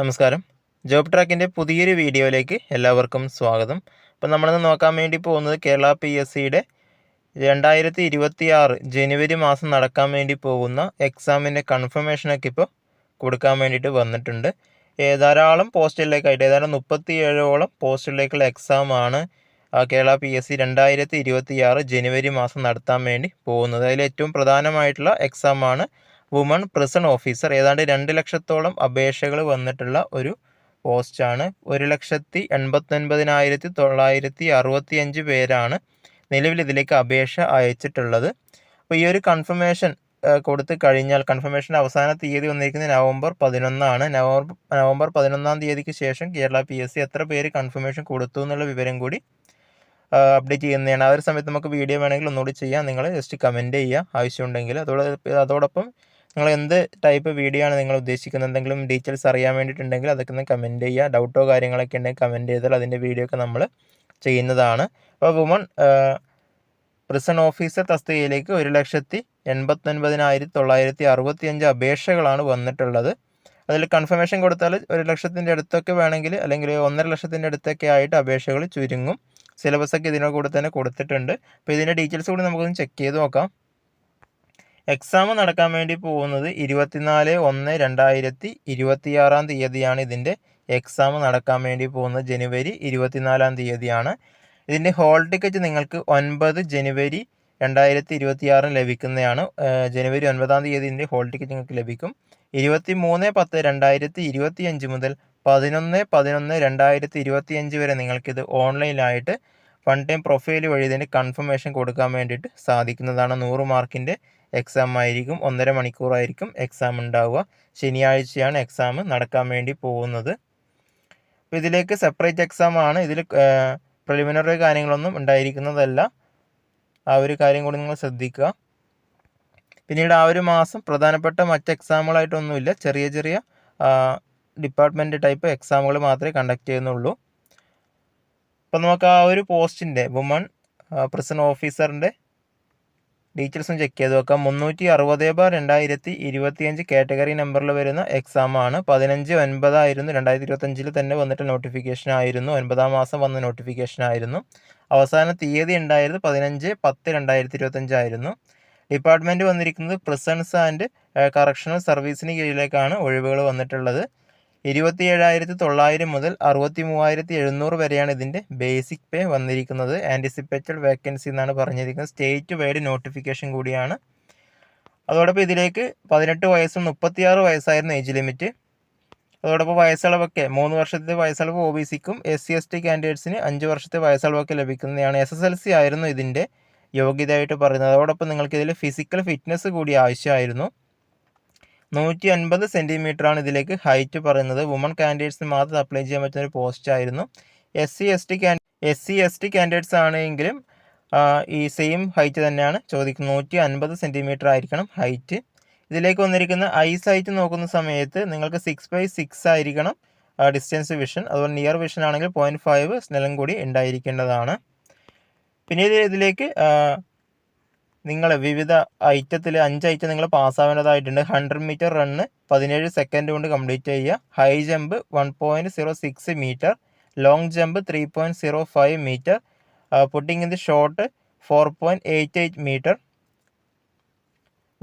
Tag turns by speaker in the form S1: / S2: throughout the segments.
S1: നമസ്കാരം. ജോബ് ട്രാക്കിന്റെ പുതിയൊരു വീഡിയോയിലേക്ക് എല്ലാവർക്കും സ്വാഗതം. അപ്പോൾ നമ്മളിന്ന് നോക്കാൻ വേണ്ടി പോകുന്നത് കേരള പി എസ് സിയുടെ രണ്ടായിരത്തി ഇരുപത്തി ആറ് ജനുവരി മാസം നടക്കാൻ വേണ്ടി പോകുന്ന എക്സാമിന്റെ കൺഫർമേഷനൊക്കെ ഇപ്പോൾ കൊടുക്കാൻ വേണ്ടിയിട്ട് വന്നിട്ടുണ്ട്. ധാരാളം പോസ്റ്റുകളിലേക്കായിട്ട് ഏതാണ്ട് മുപ്പത്തി ഏഴോളം പോസ്റ്റുകളിലേക്കുള്ള എക്സാമാണ് കേരള പി എസ് സി രണ്ടായിരത്തി ഇരുപത്തി ആറ് ജനുവരി മാസം നടത്താൻ വേണ്ടി പോകുന്നത്. അതിൽ ഏറ്റവും പ്രധാനമായിട്ടുള്ള എക്സാമാണ് വുമൺ പ്രിസൺ ഓഫീസർ ഏതാണ്ട് രണ്ട് ലക്ഷത്തോളം അപേക്ഷകൾ വന്നിട്ടുള്ള ഒരു പോസ്റ്റാണ്. ഒരു ലക്ഷത്തി എൺപത്തൊൻപതിനായിരത്തി തൊള്ളായിരത്തി അറുപത്തി അഞ്ച് പേരാണ് നിലവിൽ ഇതിലേക്ക് അപേക്ഷ അയച്ചിട്ടുള്ളത്. അപ്പോൾ ഈ ഒരു കൺഫർമേഷൻ കൊടുത്തു കഴിഞ്ഞാൽ കൺഫർമേഷൻ അവസാന തീയതി വന്നിരിക്കുന്നത് നവംബർ പതിനൊന്നാണ്. നവംബർ നവംബർ പതിനൊന്നാം തീയതിക്ക് ശേഷം കേരള പി എസ് സി എത്ര പേര് കൺഫർമേഷൻ കൊടുത്തു എന്നുള്ള വിവരം കൂടി അപ്ഡേറ്റ് ചെയ്യുന്നതാണ്. ആ ഒരു സമയത്ത് നമുക്ക് വീഡിയോ വേണമെങ്കിൽ ഒന്നുകൂടി ചെയ്യാം. നിങ്ങൾ ജസ്റ്റ് കമന്റ് ചെയ്യുക. ആവശ്യമുണ്ടെങ്കിൽ. അതോടൊപ്പം അതോടൊപ്പം നിങ്ങൾ എന്ത് ടൈപ്പ് വീഡിയോ ആണ് നിങ്ങൾ ഉദ്ദേശിക്കുന്നത്? എന്തെങ്കിലും ഡീറ്റെയിൽസ് അറിയാൻ വേണ്ടിയിട്ടുണ്ടെങ്കിൽ അതൊക്കെ ഒന്ന് കമന്റ് ചെയ്യുക. ഡൗട്ടോ കാര്യങ്ങളൊക്കെ ഉണ്ടെങ്കിൽ കമന്റ് ചെയ്താൽ അതിന്റെ വീഡിയോ ഒക്കെ നമ്മൾ ചെയ്യുന്നതാണ്. അപ്പോൾ വുമൺ പ്രിസൺ ഓഫീസർ തസ്തികയിലേക്ക് ഒരു ലക്ഷത്തി എൺപത്തൊൻപതിനായിരത്തി തൊള്ളായിരത്തി അറുപത്തി അഞ്ച് അപേക്ഷകളാണ് വന്നിട്ടുള്ളത്. അതിൽ കൺഫർമേഷൻ കൊടുത്താൽ ഒരു ലക്ഷത്തിന്റെ അടുത്തൊക്കെ വേണമെങ്കിൽ അല്ലെങ്കിൽ ഒന്നര ലക്ഷത്തിന്റെ അടുത്തൊക്കെ ആയിട്ട് അപേക്ഷകൾ ചുരുങ്ങും. സിലബസൊക്കെ ഇതിനോട് കൂടെ തന്നെ കൊടുത്തിട്ടുണ്ട്. അപ്പോൾ ഇതിന്റെ ഡീറ്റെയിൽസ് കൂടി നമുക്കൊന്ന് ചെക്ക് ചെയ്ത് നോക്കാം. എക്സാം നടക്കാൻ വേണ്ടി പോകുന്നത് ഇരുപത്തിനാല് ഒന്ന് രണ്ടായിരത്തി ഇരുപത്തിയാറാം തീയതിയാണ് ഇതിന്റെ എക്സാം നടക്കാൻ വേണ്ടി പോകുന്നത് ജനുവരി ഇരുപത്തിനാലാം തീയതിയാണ്. ഇതിന്റെ ഹോൾ ടിക്കറ്റ് നിങ്ങൾക്ക് ഒൻപത് ജനുവരി രണ്ടായിരത്തി ഇരുപത്തിയാറിന് ലഭിക്കുന്നതാണ്. ജനുവരി ഒൻപതാം തീയതി ഇതിന്റെ ഹോൾ ടിക്കറ്റ് നിങ്ങൾക്ക് ലഭിക്കും. ഇരുപത്തി മൂന്ന് പത്ത് രണ്ടായിരത്തി ഇരുപത്തി അഞ്ച് മുതൽ പതിനൊന്ന് പതിനൊന്ന് രണ്ടായിരത്തി ഇരുപത്തി അഞ്ച് വരെ നിങ്ങൾക്കിത് ഓൺലൈനായിട്ട് വൺ ടൈം പ്രൊഫൈൽ വഴി ഇതിന്റെ കൺഫർമേഷൻ കൊടുക്കാൻ വേണ്ടിയിട്ട് സാധിക്കുന്നതാണ് നൂറ് മാർക്കിന്റെ എക്സാം ആയിരിക്കും ഒന്നര മണിക്കൂറായിരിക്കും എക്സാം ഉണ്ടാവുക. ശനിയാഴ്ചയാണ് എക്സാം നടക്കാൻ വേണ്ടി പോകുന്നത്. അപ്പോൾ ഇതിലേക്ക് സെപ്പറേറ്റ് എക്സാം ആണ്. ഇതിൽ പ്രിലിമിനറി കാര്യങ്ങളൊന്നും ഉണ്ടായിരിക്കുന്നതല്ല. ആ ഒരു കാര്യം കൂടി നിങ്ങൾ ശ്രദ്ധിക്കുക. പിന്നീട് ആ ഒരു മാസം പ്രധാനപ്പെട്ട മറ്റ് എക്സാമുകളായിട്ടൊന്നുമില്ല ചെറിയ ചെറിയ ഡിപ്പാർട്ട്മെന്റ് ടൈപ്പ് എക്സാമുകൾ മാത്രമേ കണ്ടക്ട് ചെയ്യുന്നുള്ളൂ. അപ്പോൾ നമുക്ക് ആ ഒരു പോസ്റ്റിന്റെ വുമൺ പ്രസൻ ഓഫീസറിന്റെ ഡീറ്റെയിൽസും ചെക്ക് ചെയ്ത് നോക്കാം. മുന്നൂറ്റി അറുപത് ബാർ രണ്ടായിരത്തി ഇരുപത്തിയഞ്ച് കാറ്റഗറി നമ്പറിൽ വരുന്ന എക്സാം ആണ്. പതിനഞ്ച് ഒൻപതായിരുന്നു. രണ്ടായിരത്തി ഇരുപത്തഞ്ചിൽ തന്നെ വന്നിട്ട് നോട്ടിഫിക്കേഷൻ ആയിരുന്നു. ഒൻപതാം മാസം വന്ന നോട്ടിഫിക്കേഷൻ ആയിരുന്നു. അവസാന തീയതി ഉണ്ടായിരുന്നത് പതിനഞ്ച് പത്ത് രണ്ടായിരത്തി ഇരുപത്തഞ്ചായിരുന്നു ഡിപ്പാർട്ട്മെന്റ് വന്നിരിക്കുന്നത് പ്രിസൺസ് ആൻഡ് കറക്ഷണൽ സർവീസിന് കീഴിലേക്കാണ് ഒഴിവുകൾ വന്നിട്ടുള്ളത്. ഇരുപത്തി ഏഴായിരത്തി തൊള്ളായിരം മുതൽ അറുപത്തി മൂവായിരത്തി എഴുന്നൂറ് വരെയാണ് ഇതിന്റെ ബേസിക് പേ വന്നിരിക്കുന്നത്. ആന്റിസിപ്പേറ്റഡ് വേക്കൻസി എന്നാണ് പറഞ്ഞിരിക്കുന്നത്. സ്റ്റേറ്റ് വൈഡ് നോട്ടിഫിക്കേഷൻ കൂടിയാണ്. അതോടൊപ്പം ഇതിലേക്ക് പതിനെട്ട് വയസ്സും മുപ്പത്തിയാറ് വയസ്സായിരുന്നു ഏജ് ലിമിറ്റ് അതോടൊപ്പം വയസ്സളവൊക്കെ മൂന്ന് വർഷത്തെ വയസ്സളവ് ഒ ബി സിക്കും എസ് സി എസ് ടി കാൻഡിഡേറ്റ്സിന് അഞ്ച് വർഷത്തെ വയസ്സളവൊക്കെ ലഭിക്കുന്നതാണ്. എസ് എസ് എൽ സി ആയിരുന്നു ഇതിന്റെ യോഗ്യതയായിട്ട് പറയുന്നത്. അതോടൊപ്പം നിങ്ങൾക്ക് ഇതിൽ ഫിസിക്കൽ ഫിറ്റ്നസ് കൂടി ആവശ്യമായിരുന്നു. നൂറ്റി അൻപത് ആണ് ഇതിലേക്ക് ഹൈറ്റ് പറയുന്നത്. വുമൺ കാൻഡിഡേറ്റ്സിന് മാത്രം അപ്ലൈ ചെയ്യാൻ പറ്റുന്ന ഒരു പോസ്റ്റ് ആയിരുന്നു. S C S T candy S C S T candidates ആണെങ്കിലും ഈ സെയിം ഹൈറ്റ് തന്നെയാണ്. ചോദിക്കുന്നത് നൂറ്റി അൻപത് സെന്റിമീറ്റർ ആയിരിക്കണം ഹൈറ്റ് ഇതിലേക്ക് വന്നിരിക്കുന്ന ഐസ് ഹൈറ്റ് നോക്കുന്ന സമയത്ത് നിങ്ങൾക്ക് സിക്സ് ബൈ സിക്സ് ആയിരിക്കണം ഡിസ്റ്റൻസ് വിഷൻ അതുപോലെ നിയർ വിഷൻ ആണെങ്കിൽ പോയിന്റ് ഫൈവ് സ്നെലം കൂടി ഉണ്ടായിരിക്കേണ്ടതാണ്. പിന്നീട് ഇതിലേക്ക് നിങ്ങൾ വിവിധ ഐറ്റത്തിൽ അഞ്ച് ഐറ്റം നിങ്ങൾ പാസ്സാവേണ്ടതായിട്ടുണ്ട് ഹൺഡ്രഡ് മീറ്റർ റണ്ണ് പതിനേഴ് സെക്കൻഡ് കൊണ്ട് കംപ്ലീറ്റ് ചെയ്യുക. High jump one point zero six metre long jump three point zero five metre putting in the shot four point eight eight metre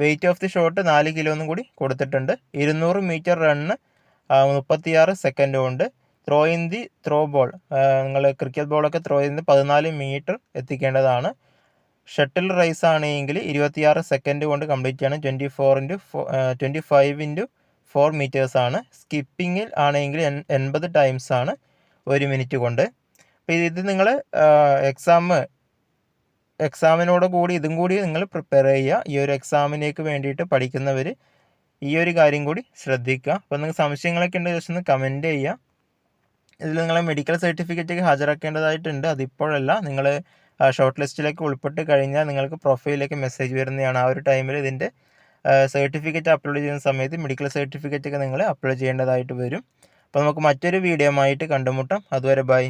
S1: weight of the shot നാല് kilo എന്നും കൂടി കൊടുത്തിട്ടുണ്ട്. ഇരുന്നൂറ് metre run മുപ്പത്തിയാറ് second കൊണ്ട്. Throw in the throw ball നിങ്ങൾ cricket ബോളൊക്കെ throw ചെയ്യുന്നത് പതിനാല് മീറ്റർ എത്തിക്കേണ്ടതാണ്. ഷട്ടിൽ റേസ് ആണെങ്കിൽ ഇരുപത്തിയാറ് സെക്കൻഡ് കൊണ്ട് കംപ്ലീറ്റ് ചെയ്യണം. Twenty four into four twenty five into four metres ആണ് സ്കിപ്പിങ്ങിൽ ആണെങ്കിൽ എൺപത് ടൈംസ് ആണ് ഒരു മിനിറ്റ് കൊണ്ട്. അപ്പോൾ ഇത് നിങ്ങൾ എക്സാം എക്സാമിനോട് കൂടി ഇതും കൂടി നിങ്ങൾ പ്രിപ്പയർ ചെയ്യുക. ഈ ഒരു എക്സാമിനേക്ക് വേണ്ടിയിട്ട് പഠിക്കുന്നവർ ഈ ഒരു കാര്യം കൂടി ശ്രദ്ധിക്കുക. അപ്പോൾ നിങ്ങൾക്ക് സംശയങ്ങളൊക്കെ ഉണ്ടെങ്കിൽ ജസ്റ്റ് ഒന്ന് കമന്റ് ചെയ്യുക. ഇതിൽ നിങ്ങൾ മെഡിക്കൽ സർട്ടിഫിക്കറ്റ് ഹാജരാക്കേണ്ടതായിട്ടുണ്ട്. അതിപ്പോഴല്ല. നിങ്ങൾ ഷോർട്ട് ലിസ്റ്റിലേക്ക് ഉൾപ്പെട്ട് കഴിഞ്ഞാൽ നിങ്ങൾക്ക് പ്രൊഫൈലിലേക്ക് മെസ്സേജ് വരുന്നതാണ്. ആ ഒരു ടൈമിൽ ഇതിന്റെ സർട്ടിഫിക്കറ്റ് അപ്ലോഡ് ചെയ്യുന്ന സമയത്ത് മെഡിക്കൽ സർട്ടിഫിക്കറ്റ് ഒക്കെ നിങ്ങൾ അപ്ലോഡ് ചെയ്യേണ്ടതായിട്ട് വരും. അപ്പോൾ നമുക്ക് മറ്റൊരു വീഡിയോ ആയിട്ട് കണ്ടുമുട്ടാം. അതുവരെ ബൈ